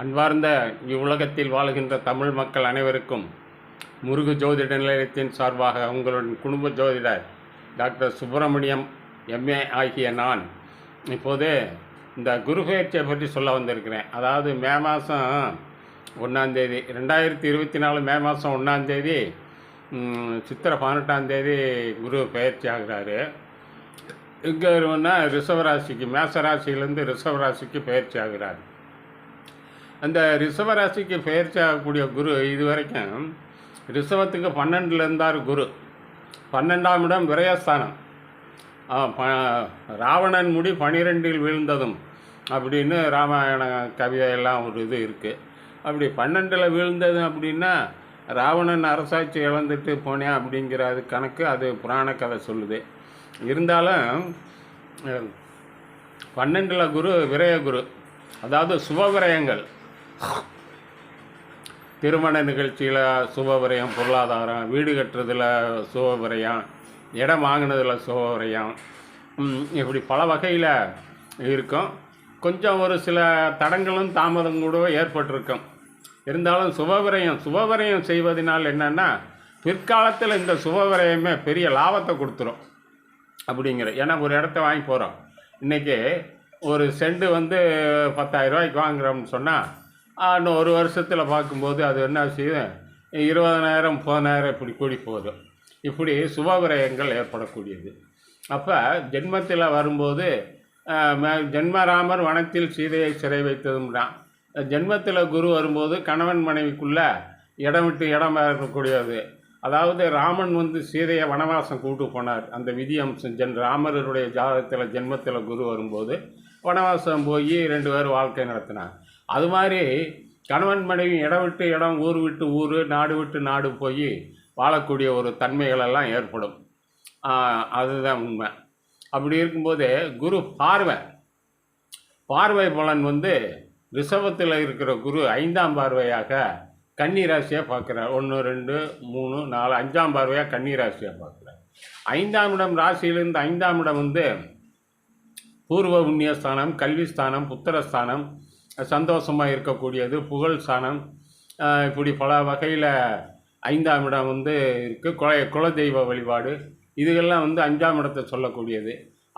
அன்பார்ந்த இவ்வுலகத்தில் வாழுகின்ற தமிழ் மக்கள் அனைவருக்கும் முருகு ஜோதிட நிலையத்தின் சார்பாக உங்களுடன் குடும்ப ஜோதிடர் டாக்டர் சுப்பிரமணியம் எம்ஏ ஆகிய நான் இப்போது இந்த குரு பயிற்சியை பற்றி சொல்ல வந்திருக்கிறேன். அதாவது மே மாதம் ஒன்றாந்தேதி ரெண்டாயிரத்தி இருபத்தி நாலு மே மாதம் ஒன்றாந்தேதி சித்திரை பதினெட்டாந்தேதி குரு பெயர்ச்சி ஆகிறாரு. இங்கே இருவன்னா ரிஷவராசிக்கு மேசராசியிலேருந்து ரிஷவராசிக்கு பயிற்சி ஆகிறார். அந்த ரிஷவராசிக்கு பயிற்சி ஆகக்கூடிய குரு இது வரைக்கும் ரிஷவத்துக்கு பன்னெண்டில் இருந்தார் குரு. பன்னெண்டாம் இடம் விரயஸ்தானம். ப- ராவணன் முடி பனிரெண்டில் வீழ்ந்ததும் அப்படின்னு ராமாயண கவிதையெல்லாம் ஒரு இது இருக்குது அப்படி பன்னெண்டில் வீழ்ந்தது அப்படின்னா ராவணன் அரசாட்சி இழந்துட்டு போனேன் அப்படிங்கிற அது கணக்கு அது புராண கதை சொல்லுது. இருந்தாலும் பன்னெண்டில் குரு விரய குரு. அதாவது சுபவிரயங்கள் திருமண நிகழ்ச்சியில் சுபவிரயம் பொருளாதாரம் வீடு கட்டுறதில் சுபவிரயம் இடம் வாங்கினதில் சுபவிரயம் இப்படி பல வகையில் இருக்கும். கொஞ்சம் ஒரு சில தடங்களும் தாமதம் கூட ஏற்பட்டிருக்கும். இருந்தாலும் சுபவிரயம் சுபவிரயம் செய்வதனால் என்னென்னா பிற்காலத்தில் இந்த சுபவிரயமே பெரிய லாபத்தை கொடுத்துரும். அப்படிங்கிற ஏன்னா ஒரு இடத்த வாங்கி போகிறோம் இன்றைக்கி ஒரு செண்டு வந்து பத்தாயிரம் ரூபாய்க்கு வாங்குறோம்னு சொன்னால் இன்னும் ஒரு வருஷத்தில் பார்க்கும்போது அது என்ன செய்யும் இருபதனாயிரம் முப்பதனாயிரம் இப்படி கூடி போகுது. இப்படி சுபவிரயங்கள் ஏற்படக்கூடியது. அப்போ ஜென்மத்தில் வரும்போது ம- ஜென்மராமர் வனத்தில் சீதையை சிறை வைத்ததும்தான். ஜென்மத்தில் குரு வரும்போது கணவன் மனைவிக்குள்ளே இடம் விட்டு இடம் இருக்கக்கூடியது அதாவது ராமன் வந்து சீதையை வனவாசம் கூட்டு போனார். அந்த விதி அம்சம் ஜென் ராமருடைய ஜாதகத்தில் ஜென்மத்தில் குரு வரும்போது வனவாசம் போய் ரெண்டு பேரும் வாழ்க்கை நடத்தினாங்க அது மாதிரி கணவன் மனைவி இடம் விட்டு இடம் ஊர் விட்டு ஊர் நாடு விட்டு நாடு போய் வாழக்கூடிய ஒரு தன்மைகளெல்லாம் ஏற்படும். அதுதான் உண்மை. அப்படி இருக்கும்போது குரு பார்வை. பார்வை பலன் வந்து ரிஷபத்தில் இருக்கிற குரு ஐந்தாம் பார்வையாக கன்னி ராசியாக பார்க்குறார். ஒன்று ரெண்டு மூணு நாலு அஞ்சாம் பார்வையாக கன்னி ராசியாக பார்க்குறார். ஐந்தாம் இடம் ராசியிலிருந்து ஐந்தாம் இடம் வந்து பூர்வ புண்ணியஸ்தானம் கல்விஸ்தானம் புத்திரஸ்தானம் சந்தோஷமாக இருக்கக்கூடியது புகழ் சாணம். இப்படி பல வகையில் ஐந்தாம் இடம் வந்து இருக்குது குல குலதெய்வ வழிபாடு. இதுகெல்லாம் வந்து அஞ்சாம் இடத்தை சொல்லக்கூடியது.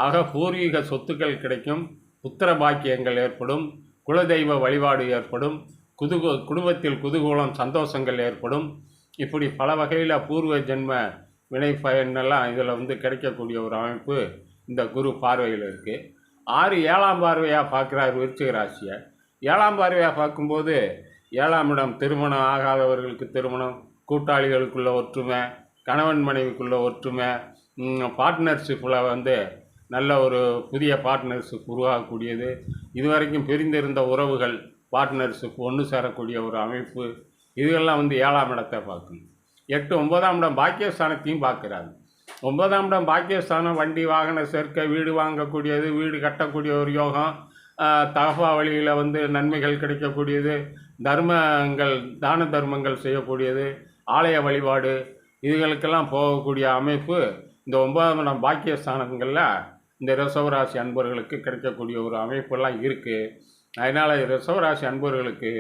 ஆக பூர்வீக சொத்துக்கள் கிடைக்கும். புத்திர பாக்கியங்கள் ஏற்படும். குலதெய்வ வழிபாடு ஏற்படும். குதுகு குடும்பத்தில் குதூகூலம் சந்தோஷங்கள் ஏற்படும். இப்படி பல வகையில் பூர்வ ஜென்ம வினை பயனெல்லாம் இதில் வந்து கிடைக்கக்கூடிய ஒரு அமைப்பு இந்த குரு பார்வையில் இருக்குது ஆறு ஏழாம் பார்வையாக பார்க்குறார் விருச்சிக ராசியை. ஏழாம் பார்வையாக பார்க்கும்போது ஏழாம் இடம் திருமணம் ஆகாதவர்களுக்கு திருமணம் கூட்டாளிகளுக்குள்ள ஒற்றுமை கணவன் மனைவிக்குள்ள ஒற்றுமை பார்ட்னர்ஷிப்பில் வந்து நல்ல ஒரு புதிய பார்ட்னர்ஷிப் உருவாகக்கூடியது. இதுவரைக்கும் பிரிந்திருந்த உறவுகள் பார்ட்னர்ஷிப் ஒன்று சேரக்கூடிய ஒரு அமைப்பு. இதுகெல்லாம் வந்து ஏழாம் இடத்தை பார்க்கணும். எட்டு ஒன்பதாம் இடம் பாக்கியஸ்தானத்தையும் பார்க்குறாங்க ஒன்பதாம் இடம் பாக்கியஸ்தானம் வண்டி வாகன சேர்க்கை வீடு வாங்கக்கூடியது வீடு கட்டக்கூடிய ஒரு யோகம். ஆஹ் தகவா வழியில் வந்து நன்மைகள் கிடைக்கக்கூடியது தர்மங்கள் தான தர்மங்கள் செய்யக்கூடியது ஆலய வழிபாடு இதுகளுக்கெல்லாம் போகக்கூடிய அமைப்பு இந்த ஒன்பதாம் இடம் பாக்கியஸ்தானங்களில் இந்த ரிசவராசி அன்பர்களுக்கு கிடைக்கக்கூடிய ஒரு அமைப்பெல்லாம் இருக்குது அதனால் ரிசவராசி அன்பர்களுக்கு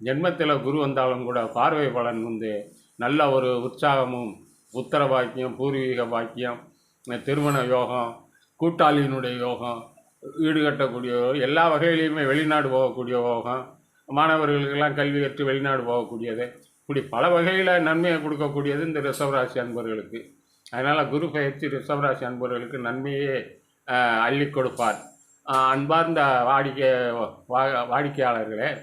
ஜென்மத்தில் குரு வந்தாலும் கூட பார்வை பலன் வந்து நல்ல ஒரு உற்சாகமும் உத்தர பாக்கியம் பூர்வீக பாக்கியம் திருமண யோகம் கூட்டாளியினுடைய யோகம் வீடு கட்டக்கூடிய எல்லா வகையிலையுமே வெளிநாடு போகக்கூடிய யோகம் மாணவர்களுக்கெல்லாம் கல்வி கற்று வெளிநாடு போகக்கூடியது. இப்படி பல வகையில் நன்மையை கொடுக்கக்கூடியது இந்த ரிஷவராசி அன்பர்களுக்கு. அதனால் குரு பயிற்சி ரிஷவராசி அன்பர்களுக்கு நன்மையே அள்ளி கொடுப்பார். அன்பார்ந்த வாடிக்கை வா- வாடிக்கையாளர்களே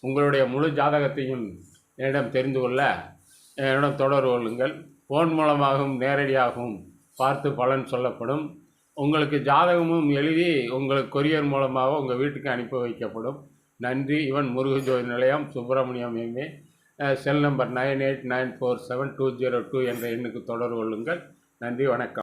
உங்களுடைய முழு ஜாதகத்தையும் என்னிடம் தெரிந்து கொள்ள என்னிடம் தொடர்பு கொள்ளுங்கள். ஃபோன் மூலமாகவும் நேரடியாகவும் பார்த்து பலன் சொல்லப்படும். உங்களுக்கு ஜாதகமும் எழுதி உங்களுக்கு கொரியர் மூலமாக உங்கள் வீட்டுக்கு அனுப்பி வைக்கப்படும். நன்றி. இவன் முருகஜோதி நிலையம் Subramaniam MA. Cell number nine eight nine four seven two zero two என்ற எண்ணுக்கு தொடர்பு கொள்ளுங்கள். நன்றி. வணக்கம்.